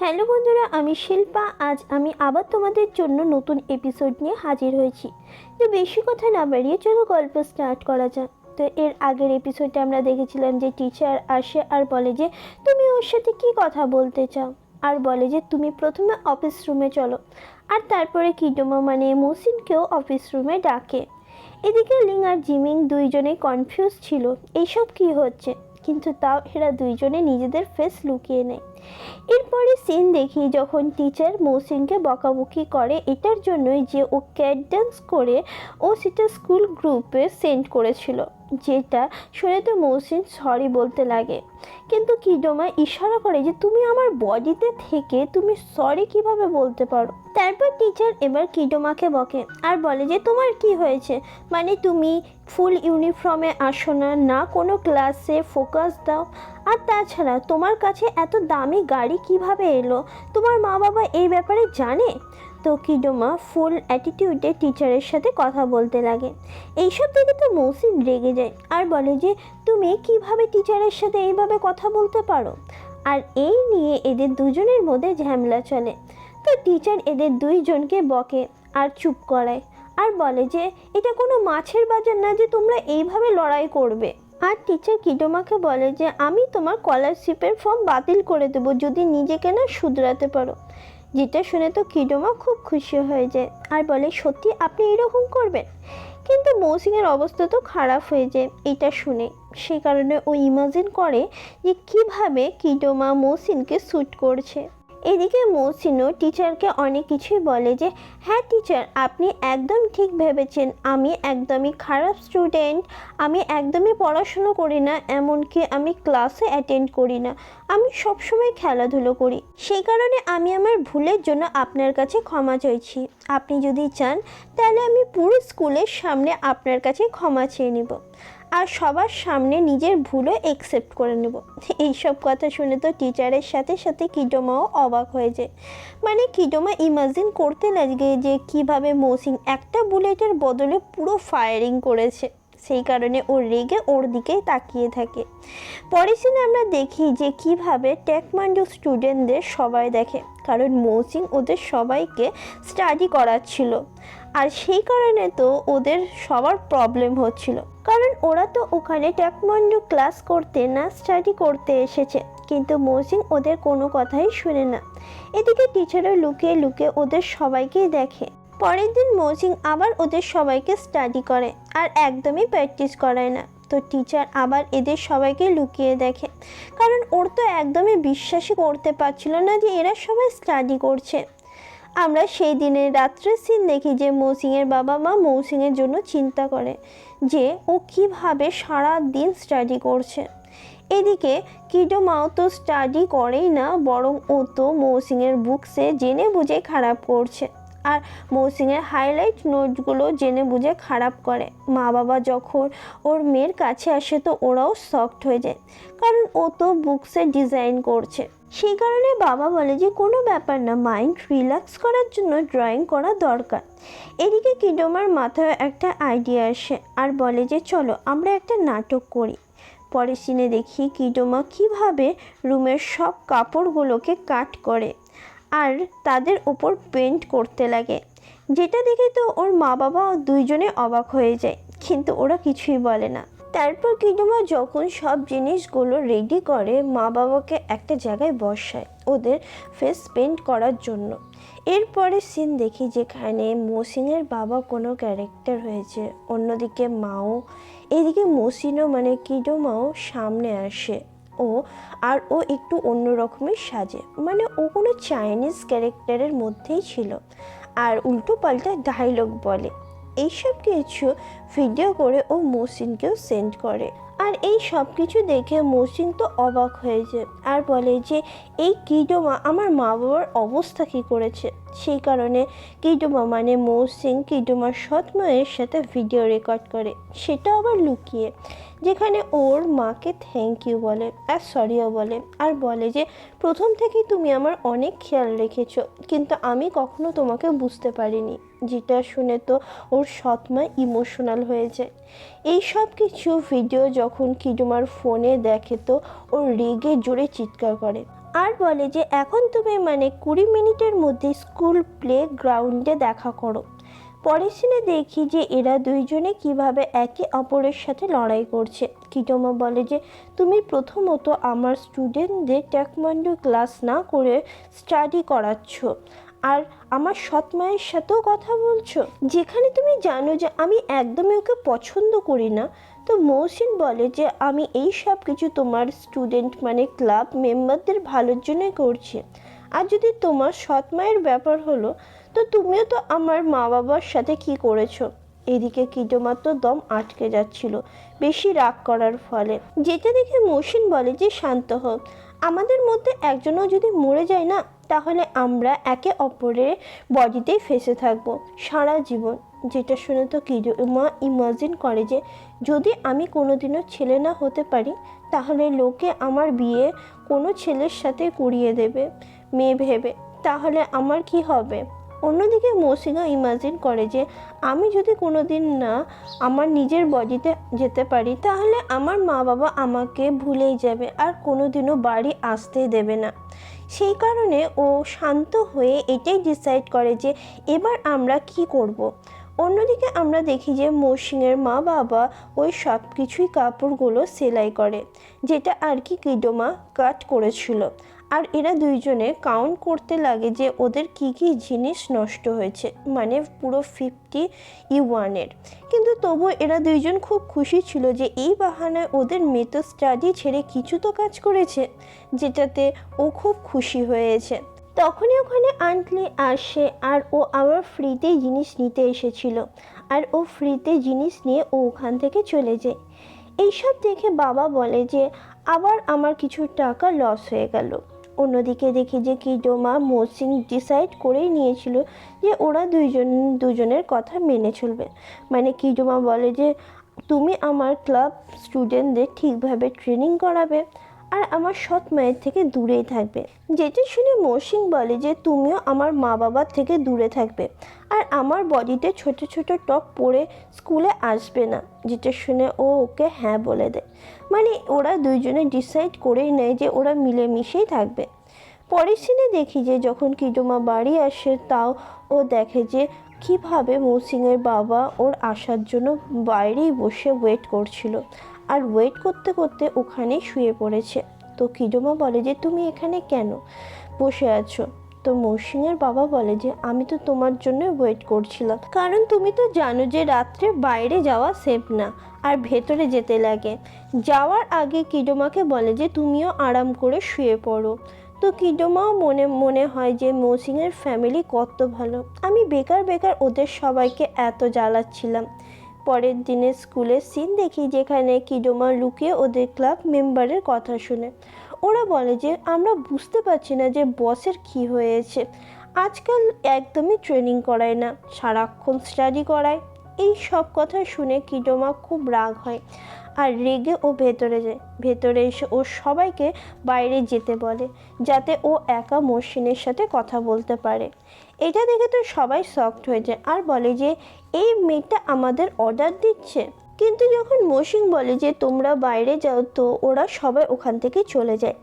Hello বন্ধুরা, আমি শিল্পা। আজ আমি আবার তোমাদের জন্য নতুন এপিসোড নিয়ে হাজির হয়েছি। তো বেশি কথা না বাড়িয়ে চলো গল্প স্টার্ট করা যাক। তো এর আগের এপিসোডে আমরা দেখেছিলাম যে টিচার আসে আর বলে যে, তুমি ওর সাথে কি কথা বলতে চাও? আর বলে যে, তুমি প্রথমে অফিস রুমে চলো। আর তারপরে কিডোমা মানে মহসিনকেও অফিস রুমে ডাকে। এদিকে লিং আর জিমিং দুইজনেই কনফিউজ ছিল, এইসব কি হচ্ছে? কিন্তু তাও এরা দুইজনে নিজেদের ফেস লুকিয়ে নেয়। এরপরে সিন দেখি যখন টিচার মৌসিনকে বকাবকি করে, এটার জন্যই যে ও ক্যাট ডান্স করে, ও সেটা স্কুল গ্রুপে সেন্ড করেছিল। যেটা শুনে তো মৌসিন সরি বলতে লাগে। কিন্তু কিডোমা ইশারা করে যে তুমি আমার বডিতে থেকে তুমি সরি কীভাবে বলতে পারো? তারপর টিচার এবার কিডোমাকে বকে, আর বলে যে তোমার কি হয়েছে? মানে তুমি ফুল ইউনিফর্মে আসো না না কোনো ক্লাসে ফোকাস দাও। আর তাছাড়া তোমার কাছে এত দামি গাড়ি কীভাবে এলো? তোমার মা বাবা এই ব্যাপারে জানে? তো কিডোমা ফুল অ্যাটিটিউডে টিচারের সাথে কথা বলতে লাগে। এইসব দেখে তো মৌসিন রেগে যায় আর বলে যে, তুমি কীভাবে টিচারের সাথে এইভাবে কথা বলতে পারো? আর এই নিয়ে এদের দুজনের মধ্যে ঝামেলা চলে। তো টিচার এদের দুইজনকে বকে আর চুপ করায় আর বলে যে, এটা কোনো মাছের বাজার না যে তোমরা এইভাবে লড়াই করবে। আর টিচার কিডোমাকে বলে যে, আমি তোমার স্কলারশিপের ফর্ম বাতিল করে দেবো যদি নিজেকে না শুধরাতে পারো। যেটা শুনে তো কিডোমা খুব খুশি হয়ে যায় আর বলে, সত্যি আপনি এরকম করবেন? কিন্তু মৌসিংয়ের অবস্থা তো খারাপ হয়ে যায়, এটা শুনে। সে কারণে ও ইমাজিন করে যে কীভাবে কিডোমা মৌসিনকে স্যুট করছে। এদিকে মৌসিনও টিচারকে অনেক কিছুই বলে যে হ্যাঁ টিচার আপনি একদম ঠিক ভেবেছেন। আমি একদমই খারাপ স্টুডেন্ট আমি একদমই পড়াশুনো করি না, এমনকি আমি ক্লাসে অ্যাটেন্ড করি না। আমি সবসময় খেলাধুলো করি। সেই কারণে আমি আমার ভুলের জন্য আপনার কাছে ক্ষমা চাইছি। আপনি যদি চান, তাহলে আমি পুরো স্কুলের সামনে আপনার কাছে ক্ষমা চেয়ে নেব। আর সবার সামনে নিজের ভুলও একসেপ্ট করে নেব। এইসব কথা শুনে তো টিচারের সাথে সাথে কিডোমাও অবাক হয়ে যায়। মানে কিডোমা ইমাজিন করতে লাগে যে কীভাবে মৌসিং একটা বুলেটের বদলে পুরো ফায়ারিং করেছে। সেই কারণে ও রেগে ওর দিকেই তাকিয়ে থাকে। পরের সিনে আমরা দেখি যে কীভাবে টেকমান্ডু স্টুডেন্টদের সবাই দেখে। কারণ মৌসিং ওদের সবাইকে স্টাডি করাচ্ছিল। আর সেই কারণে তো ওদের সবার প্রবলেম হচ্ছিল। কারণ ওরা তো ওখানে ট্যাকমান্ডু ক্লাস করতে না স্টাডি করতে এসেছে। কিন্তু মৌসিং ওদের কোনো কথাই শুনে না। এদিকে টিচারও লুকিয়ে লুকিয়ে ওদের সবাইকেই দেখে। পরের দিন মৌসিং আবার ওদের সবাইকে স্টাডি করে আর একদমই প্র্যাকটিস করায় না। তো টিচার আবার এদের সবাইকে লুকিয়ে দেখে। কারণ ওর তো একদমই বিশ্বাসই করতে পারছিল না যে এরা সবাই স্টাডি করছে। আমরা সেই দিনের রাত্রের সিন দেখি যে মৌসিংয়ের বাবা মা মৌসিংয়ের জন্য চিন্তা করে। যে ও কীভাবে সারা দিন স্টাডি করছে। এদিকে কিডো মাও তো স্টাডি করেই না, বরং ও তো মৌসিংয়ের বুকসে জেনে বুঝে খারাপ করছে। আর মৌসিংয়ের হাইলাইট নোটগুলো জেনে বুঝে খারাপ করে। মা বাবা যখন ওর মেয়ের কাছে আসে তো ওরাও শকড হয়ে যায়। কারণ ও তো বুকসে ডিজাইন করছে। সেই কারণে বাবা বলে যে কোনো ব্যাপার না মাইন্ড রিল্যাক্স করার জন্য ড্রয়িং করা দরকার। এদিকে কিডোমার মাথায় একটা আইডিয়া আসে আর বলে যে, চলো আমরা একটা নাটক করি। পরের সিনে দেখি কিডোমা কীভাবে রুমের সব কাপড়গুলোকে কাট করে আর তাদের ওপর পেন্ট করতে লাগে। যেটা দেখে তো ওর মা বাবা দুইজনে অবাক হয়ে যায়, কিন্তু ওরা কিছুই বলে না। তারপর কিডোমা যখন সব জিনিসগুলো রেডি করে, মা বাবাকে একটা জায়গায় বসায় ওদের ফেস পেন্ট করার জন্য। এরপরে সিন দেখি যেখানে মৌসিনের বাবা কোনো ক্যারেক্টার হয়েছে, অন্যদিকে মাও। এদিকে মৌসিনও মানে কিডোমাও সামনে আসে। ও আর ও একটু অন্য রকমের সাজে। মানে ও কোনো চাইনিজ ক্যারেক্টারের মধ্যেই ছিল। আর উল্টো পাল্টা ডায়লগ বলে। এইসব কিছু ভিডিও করে ও মৌসিনকেও সেন্ড করে। আর এই সব কিছু দেখে মৌসিন তো অবাক হয়ে যায় আর বলে যে, এই কিডোমা আমার মা বাবার অবস্থা কী করেছে? সেই কারণে কিডোমা মানে মৌসিং কিডোমার সৎ মায়ের সাথে ভিডিও রেকর্ড করে। সেটা আবার লুকিয়ে, যেখানে ওর মাকে থ্যাংক ইউ বলে আর সরিও বলে। আর বলে যে, প্রথম থেকেই তুমি আমার অনেক খেয়াল রেখেছো, কিন্তু আমি কখনো তোমাকে বুঝতে পারিনি। যেটা শুনে তো ওর সৎমা ইমোশনাল হয়ে যায়। এই সব কিছু ভিডিও যখন কিডুমার ফোনে দেখে তো ও রেগে জোরে চিৎকার করে। আর বলে যে, এখন তুমি মানে কুড়ি মিনিটের মধ্যে স্কুল প্লে গ্রাউন্ডে দেখা করো। পরের সিনে দেখি যে, এরা দুইজনে কীভাবে একে অপরের সাথে লড়াই করছে। কিটোমা বলে যে, তুমি প্রথমত আমার স্টুডেন্টদের ট্যাকমান্ডু ক্লাস না করে স্টাডি করাচ্ছ। আর আমার সৎ মায়ের সাথেও কথা বলছো? যেখানে তুমি জানো যে আমি একদমই ওকে পছন্দ করি না। তো মৌসিন বলে যে আমি এই সব কিছু তোমার স্টুডেন্ট মানে ক্লাব মেম্বারদের ভালোর জন্যই করছি। আর যদি তোমার সৎ মায়ের ব্যাপার হলো, তো তুমিও তো আমার মা বাবার সাথে কি করেছ? এদিকে কিটোমার তো দম আটকে যাচ্ছিল, বেশি রাগ করার ফলে। যেটা দেখে মৌসিন বলে যে, শান্ত হোক, আমাদের মধ্যে একজনও যদি মরে যায় না, তাহলে আমরা একে অপরের বডিতেই ফেসে থাকব সারা জীবন। যেটা শুনে তো কিটোমা ইমাজিন করে যে, যদি আমি কোনোদিনও ছেলে না হতে পারি, তাহলে লোকে আমার বিয়ে কোনো ছেলের সাথে করিয়ে দেবে। মেয়ে ভেবে, তাহলে আমার কি হবে? অন্যদিকে মৌসিকা ইমাজিন করে যে, আমি যদি কোনো দিন না আমার নিজের বডিতে যেতে পারি, তাহলে আমার মা বাবা আমাকে ভুলেই যাবে আর কোনো দিনও বাড়ি আসতেই দেবে না সেই কারণে ও শান্ত হয়ে এটাই ডিসাইড করে যে, এবার আমরা কি করব। অন্যদিকে আমরা দেখি যে মৌসিংয়ের মা বাবা ওই সব কিছুই কাপড়গুলো সেলাই করে, যেটা আর কি কিডোমা কাট করেছিল আর এরা দুইজনে কাউন্ট করতে লাগে যে ওদের কি কি জিনিস নষ্ট হয়েছে মানে পুরো ফিফটি ইউয়ানের কিন্তু তবু এরা দুইজন খুব খুশি ছিল যে এই বাহানায় ওদের মেতো স্টাডি ছেড়ে কিছু তো কাজ করেছে, যেটাতে ও খুব খুশি হয়েছে। তখনই ওখানে আন্টলি আসে আর ও আবার ফ্রিতেই জিনিস নিতে এসেছিল। আর ও ফ্রিতে জিনিস নিয়ে ও ওখান থেকে চলে যায়। এইসব দেখে বাবা বলে যে, আবার আমার কিছু টাকা লস হয়ে গেল। অন্যদিকে দেখি যে কিডোমা মোসিং ডিসাইড করেই নিয়েছিল যে ওরা দুইজন, দুজনের কথা মেনে চলবে। মানে কিডোমা বলে যে, তুমি আমার ক্লাব স্টুডেন্টদের ঠিকভাবে ট্রেনিং করাবে। আর আমার সৎ মায়ের থেকে দূরেই থাকবে। যেটা শুনে মৌসিং বলে যে, তুমিও আমার মা বাবার থেকে দূরে থাকবে। আর আমার বডিতে ছোট ছোট টপ পরে স্কুলে আসবে না। যেটা শুনে ও ওকে হ্যাঁ বলে দেয়। মানে ওরা দুইজনে ডিসাইড করেই নেয় যে, ওরা মিলেমিশেই থাকবে। পরের সিনে দেখি যে, যখন কিডোমা বাড়ি আসে, তাও ও দেখে যে, কীভাবে মৌসিংয়ের বাবা ওর আসার জন্য বাইরেই বসে ওয়েট করছিল। আর ওয়েট করতে করতে ওখানেই শুয়ে পড়েছে। তো কিডোমা বলে যে, তুমি এখানে কেন বসে আছো? তো মৌসিংয়ের বাবা বলে যে, আমি তো তোমার জন্য ওয়েট করছিলাম। কারণ তুমি তো জানো যে, রাত্রে বাইরে যাওয়া সেফ না, আর ভেতরে যেতে লাগে। যাওয়ার আগে কিডোমাকে বলে যে, তুমিও আরাম করে শুয়ে পড়ো। তো কিডোমাও মনে মনে হয় যে মৌসিংয়ের ফ্যামিলি কত ভালো। আমি বেকার বেকার ওদের সবাইকে এত জ্বালাচ্ছিলাম। পরের দিনে স্কুলের সিন দেখি যেখানে কিডোমা লুকিয়ে ওদের ক্লাব মেম্বারের কথা শুনে। ওরা বলে যে, আমরা বুঝতে পারছি না যে বসের কি হয়েছে। আজকাল একদমই ট্রেনিং করায় না, সারাক্ষণ স্টাডি করায়। এই সব কথা শুনে কিডোমা খুব রাগ হয় আর রেগে ও ভেতরে যায়। ভেতরে এসে ও সবাইকে বাইরে যেতে বলে, যাতে ও একা মসিনের সাথে কথা বলতে পারে। এটা দেখে তো সবাই শকড হয়ে যায় আর বলে যে, এই মেয়েটা আমাদের অর্ডার দিচ্ছে। কিন্তু যখন মসিং বলে যে, তোমরা বাইরে যাও তো ওরা সবাই ওখান থেকে চলে যায়।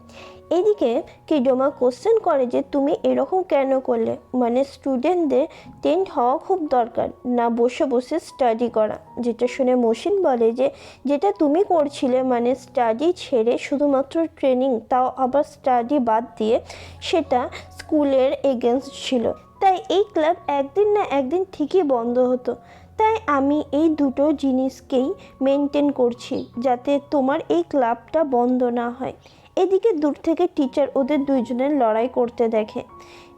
এদিকে কিডোমা কোশ্চেন করে যে, তুমি এরকম কেন করলে? মানে স্টুডেন্টদের টেন্ট হওয়া খুব দরকার, না বসে বসে স্টাডি করা। যেটা শুনে মসিন বলে যে, যেটা তুমি করছিলে মানে স্টাডি ছেড়ে শুধুমাত্র ট্রেনিং তাও আবার স্টাডি বাদ দিয়ে সেটা স্কুলের এগেনস্ট ছিল। তাই এই ক্লাব একদিন না একদিন ঠিকই বন্ধ হতো। তাই আমি এই দুটো জিনিসকেই মেনটেন করছি, যাতে তোমার এই ক্লাবটা বন্ধ না হয়। এদিকে দূর থেকে টিচার ওদের দুইজনের লড়াই করতে দেখে।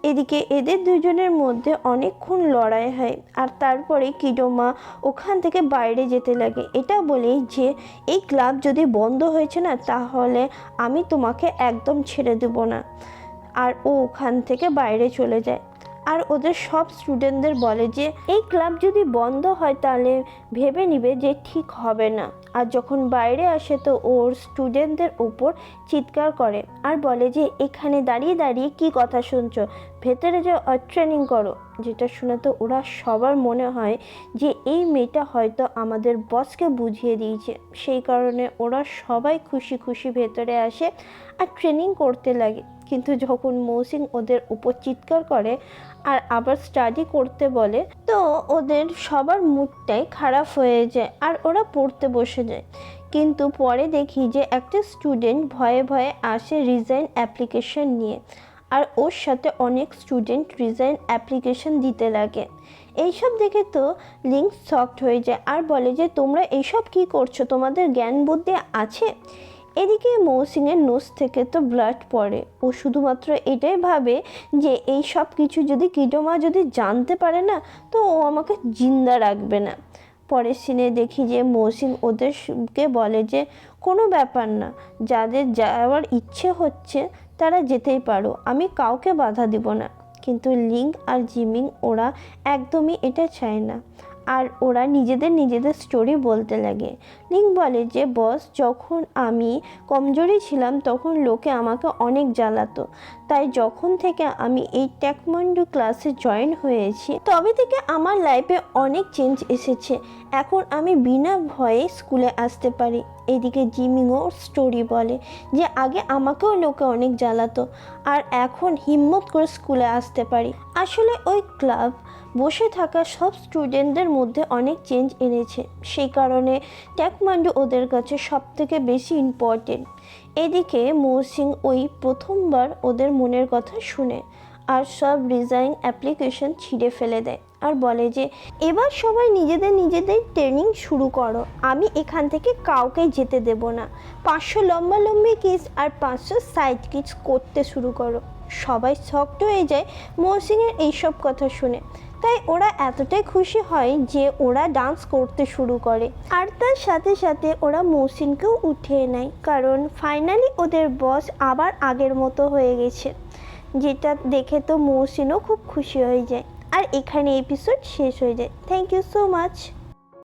এদিকে এদের দুজনের মধ্যে অনেকক্ষণ লড়াই হয়, আর তারপরে কিডোমা ওখান থেকে বাইরে যেতে লাগে। এটা বলেই যে, এই ক্লাব যদি বন্ধ হয়েছে না, তাহলে আমি তোমাকে একদম ছেড়ে দেব না। আর ও ওখান থেকে বাইরে চলে যায়। আর ওদের সব স্টুডেন্টদের বলে যে, এই ক্লাব যদি বন্ধ হয় তাহলে ভেবে নিবে যে ঠিক হবে না। আর যখন বাইরে আসে তো ওর স্টুডেন্টদের ওপর চিৎকার করে আর বলে যে, এখানে দাঁড়িয়ে দাঁড়িয়ে কি কথা শুনছো? ভেতরে যে ট্রেনিং করো। যেটা শুনে তো ওরা সবার মনে হয় যে, এই মেয়েটা হয়তো আমাদের বসকে বুঝিয়ে দিয়েছে। সেই কারণে ওরা সবাই খুশি খুশি ভেতরে আসে আর ট্রেনিং করতে লাগে। কিন্তু যখন মৌসিং ওদের উপর চিৎকার করে আর আবার স্টাডি করতে বলে, তো ওদের সবার মুডটাই খারাপ হয়ে যায় আর ওরা পড়তে বসে যায়। কিন্তু পরে দেখি যে একটা স্টুডেন্ট ভয়ে ভয়ে আসে রিজাইন অ্যাপ্লিকেশন নিয়ে আর ওর সাথে অনেক স্টুডেন্ট রিজাইন অ্যাপ্লিকেশন দিতে লাগে। এইসব দেখে তো লিঙ্ক শকড হয়ে যায় আর বলে যে, তোমরা এইসব কি করছ? তোমাদের জ্ঞান বুদ্ধি আছে? এদিকে মৌসিংয়ের নোজ থেকে তো ব্লাড পড়ে। ও শুধুমাত্র এটাই ভাবে যে এই সব কিছু যদি কিটোমা যদি জানতে পারে না, তো ও আমাকে জিন্দা রাখবে না। পরের সিনে দেখি যে মৌসিং ওদেরকে বলে যে, কোনো ব্যাপার না, যাদের যাওয়ার ইচ্ছে হচ্ছে তারা যেতেই পারো, আমি কাউকে বাধা দিব না। কিন্তু লিং আর জিমিং ওরা একদমই এটা চায় না। আর ওরা নিজেদের নিজেদের স্টোরি বলতে লাগে। লিং বলে যে, বস, যখন আমি কমজোরি ছিলাম, তখন লোকে আমাকে অনেক জ্বালাতো। তাই যখন থেকে আমি এই ট্যাকমন্ডু ক্লাসে জয়েন হয়েছি, তবে থেকে আমার লাইফে অনেক চেঞ্জ এসেছে। এখন আমি বিনা ভয়ে স্কুলে আসতে পারি। এদিকে জিমিংও স্টোরি বলে যে, আগে আমাকেও লোকে অনেক জ্বালাতো, আর এখন হিম্মত করে স্কুলে আসতে পারি। আসলে ওই ক্লাব বসে থাকা সব স্টুডেন্টদের মধ্যে অনেক চেঞ্জ এনেছে। সেই কারণে ট্যাকমান্ডু ওদের কাছে সব থেকে বেশি ইম্পর্টেন্ট এদিকে মৌসিং ওই প্রথমবার ওদের মনের কথা শুনে আর সব রিজাইন অ্যাপ্লিকেশন ছিঁড়ে ফেলে দেয় আর বলে যে, এবার সবাই নিজেদের নিজেদের ট্রেনিং শুরু করো। আমি এখান থেকে কাউকে যেতে দেব না। পাঁচশো লম্বা লম্বি কিস আর পাঁচশো সাইড কিস করতে শুরু করো। সবাই শক্ত হয়ে যায় মৌসিংয়ের এইসব কথা শুনে। তাই ওরা এতটাই খুশি হয় যে ওরা ডান্স করতে শুরু করে। আর তার সাথে সাথে ওরা মৌসিনকেও উঠিয়ে নেয়, কারণ ফাইনালি ওদের বস আবার আগের মতো হয়ে গেছে। যেটা দেখে তো মৌসিনও খুব খুশি হয়ে যায়। আর এখানে এপিসোড শেষ হয়ে যায়। Thank you so much